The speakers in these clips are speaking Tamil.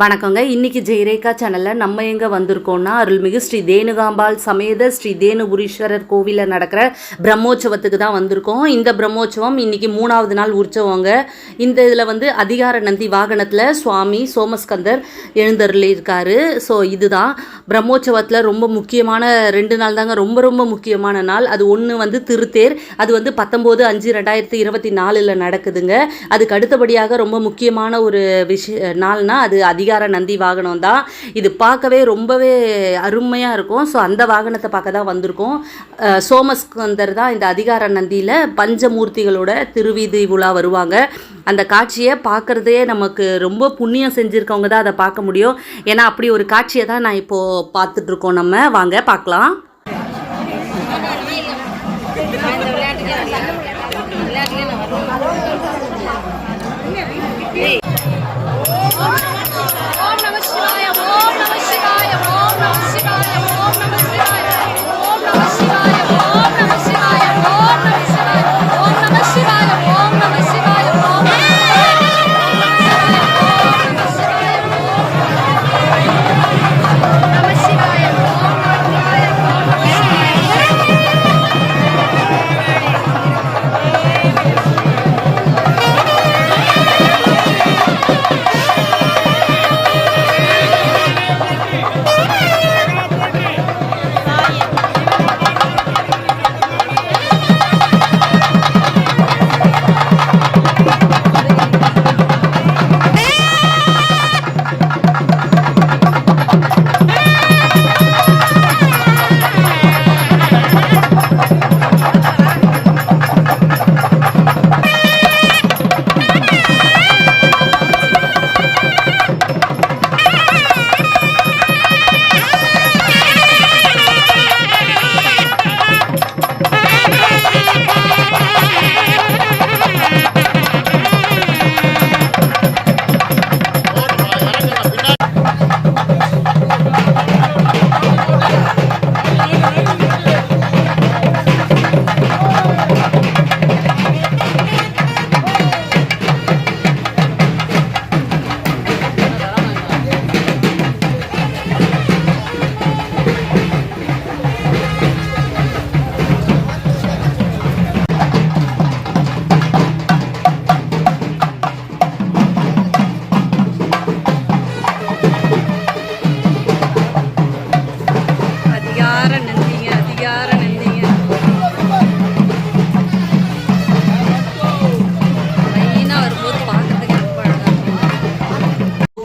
வணக்கங்க. இன்னைக்கு ஜெயரேகா சேனலில் நம்ம எங்கே வந்திருக்கோம்னா அருள்மிகு ஸ்ரீ தேனுகாம்பாள் சமேத ஸ்ரீ தேனுபுரீஸ்வரர் கோவிலில் நடக்கிற பிரம்மோற்சவத்துக்கு தான் வந்திருக்கோம். இந்த பிரம்மோற்சவம் இன்னைக்கு மூணாவது நாள் உற்சவங்க. இந்த இதில் வந்து அதிகார நந்தி வாகனத்தில் சுவாமி சோமஸ்கந்தர் எழுந்தருளியிருக்காரு. ஸோ இதுதான். பிரம்மோற்சவத்தில் ரொம்ப முக்கியமான ரெண்டு நாள் தாங்க. ரொம்ப ரொம்ப முக்கியமான நாள். அது ஒன்று வந்து திருத்தேர். அது வந்து பத்தொம்போது அஞ்சு ரெண்டாயிரத்தி இருபத்தி நாலில் நடக்குதுங்க. அதுக்கு அடுத்தபடியாக ரொம்ப முக்கியமான ஒரு விஷய நாள்னால் அது அதிகார நந்தி வாகனம் தான். இது பார்க்கவே ரொம்பவே அருமையாக இருக்கும். ஸோ அந்த வாகனத்தை பார்க்க தான் வந்திருக்கோம். சோமஸ்கந்தர் தான் இந்த அதிகார நந்தியில் பஞ்சமூர்த்திகளோட திருவீதி உலா வருவாங்க. அந்த காட்சியை பார்க்குறதே நமக்கு ரொம்ப புண்ணியம் செஞ்சுருக்கவங்க தான் அதை பார்க்க முடியும். ஏன்னா அப்படி ஒரு காட்சியை தான் நான் இப்போது பார்த்துட்ருக்கோம் நம்ம. வாங்க பார்க்கலாம்.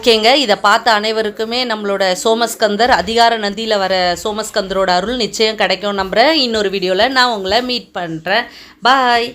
ஓகேங்க. இதை பார்த்த அனைவருக்குமே நம்மளோட சோமஸ்கந்தர் அதிகார நந்தியில் வர சோமஸ்கந்தரோட அருள் நிச்சயம் கிடைக்கும் நம்புகிறேன் இன்னொரு வீடியோவில் நான் உங்களை மீட் பண்ணுறேன் பாய்